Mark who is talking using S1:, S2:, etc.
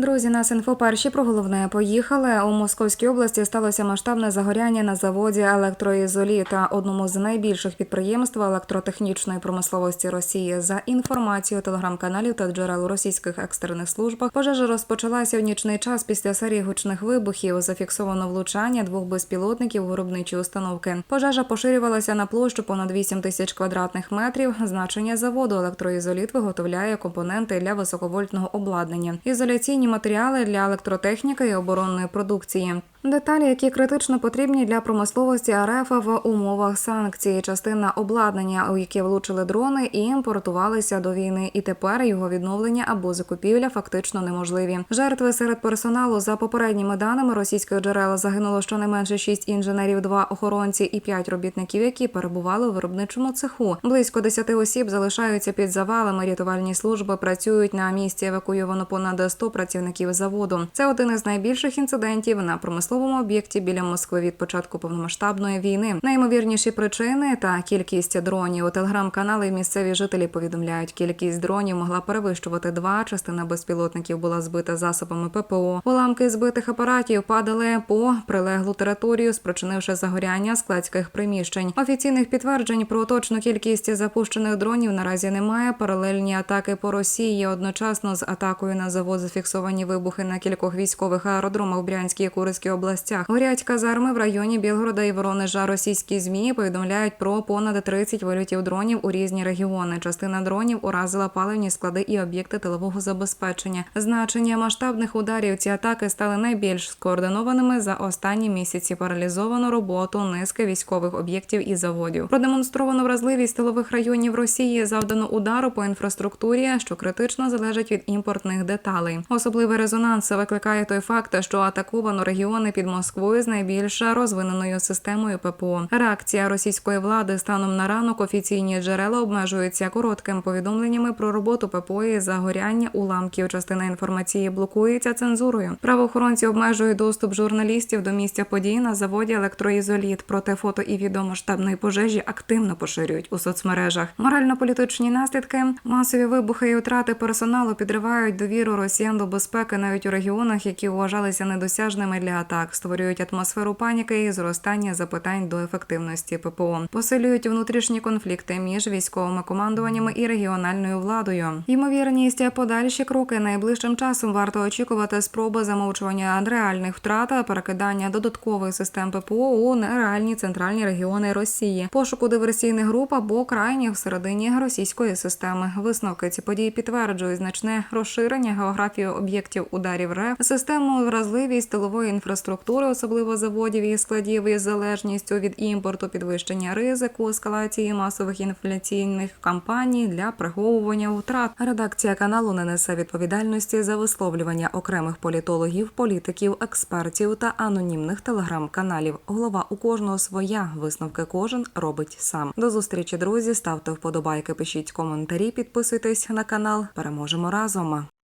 S1: Друзі, нас інфо перші про головне поїхали. У Московській області сталося масштабне загоряння на заводі електроізоліта, одному з найбільших підприємств електротехнічної промисловості Росії. За інформацією телеграм-каналів та джерел російських екстрених службах, пожежа розпочалася в нічний час після серії гучних вибухів. Зафіксовано влучання двох безпілотників виробничої установки. Пожежа поширювалася на площу понад 8 тисяч квадратних метрів. Значення заводу електроізоліт виготовляє компоненти для високовольтного обладнання. Ізоляційні матеріали для електротехніки і оборонної продукції. Деталі, які критично потрібні для промисловості РФ в умовах санкцій, частина обладнання, у яке влучили дрони, і імпортувалися до війни. І тепер його відновлення або закупівля фактично неможливі. Жертви серед персоналу за попередніми даними російських джерел загинуло щонайменше 6 інженерів, 2 охоронці і 5 робітників, які перебували у виробничому цеху. Близько 10 осіб залишаються під завалами. Рятувальні служби працюють на місці. Евакуйовано понад 100 працівників заводу. Це один із найбільших інцидентів на промисловому об'єкті біля Москви від початку повномасштабної війни. Найімовірніші причини та кількість дронів. У телеграм-канали місцеві жителі повідомляють, кількість дронів могла перевищувати два. Частина безпілотників була збита засобами ППО. Уламки збитих апаратів падали по прилеглу територію, спричинивши загоряння складських приміщень. Офіційних підтверджень про точну кількість запущених дронів наразі немає. Паралельні атаки по Росії одночасно з атакою на завод зафіксовані вибухи на кількох військових аеродромах в Брянській і Курській областях. Горять казарми в районі Білгорода і Воронежа. Російські змі повідомляють про понад 30 вильотів дронів у різні регіони. Частина дронів уразила паливні склади і об'єкти тилового забезпечення. Значення масштабних ударів ці атаки стали найбільш скоординованими за останні місяці. Паралізовано роботу низки військових об'єктів і заводів. Продемонстровано вразливість тилових районів Росії. Завдано удару по інфраструктурі, що критично залежить від імпортних деталей. Особливий резонанс викликає той факт, що атаковано регіони під Москвою з найбільш розвиненою системою ППО. Реакція російської влади станом на ранок офіційні джерела обмежуються коротким повідомленнями про роботу ППО і загоряння уламків. Частина інформації блокується цензурою. Правоохоронці обмежують доступ журналістів до місця подій на заводі електроізоліт. Проте фото і відео масштабної пожежі активно поширюють у соцмережах. Морально-політичні наслідки, масові вибухи і втрати персоналу підривають довіру росіян до безпеки навіть у регіонах, які вважалися недосяжними для атак, створюють атмосферу паніки і зростання запитань до ефективності ППО, посилюють внутрішні конфлікти між військовими командуваннями і регіональною владою. Ймовірність подальші кроки найближчим часом варто очікувати спроби замовчування реальних втрат, перекидання додаткових систем ППО у нереальні центральні регіони Росії, пошуку диверсійних груп або крайніх всередині російської системи. Висновки ці події підтверджують значне розширення географії об'єктів ударів РФ, систему вразливість тилової інфраструктури, особливо заводів і складів із залежністю від імпорту, підвищення ризику, ескалації масових інфляційних кампаній для приховування втрат. Редакція каналу не несе відповідальності за висловлювання окремих політологів, політиків, експертів та анонімних телеграм-каналів. Голова у кожного своя висновки кожен робить сам. До зустрічі, друзі. Ставте вподобайки, пишіть коментарі, підписуйтесь на канал. Переможемо разом.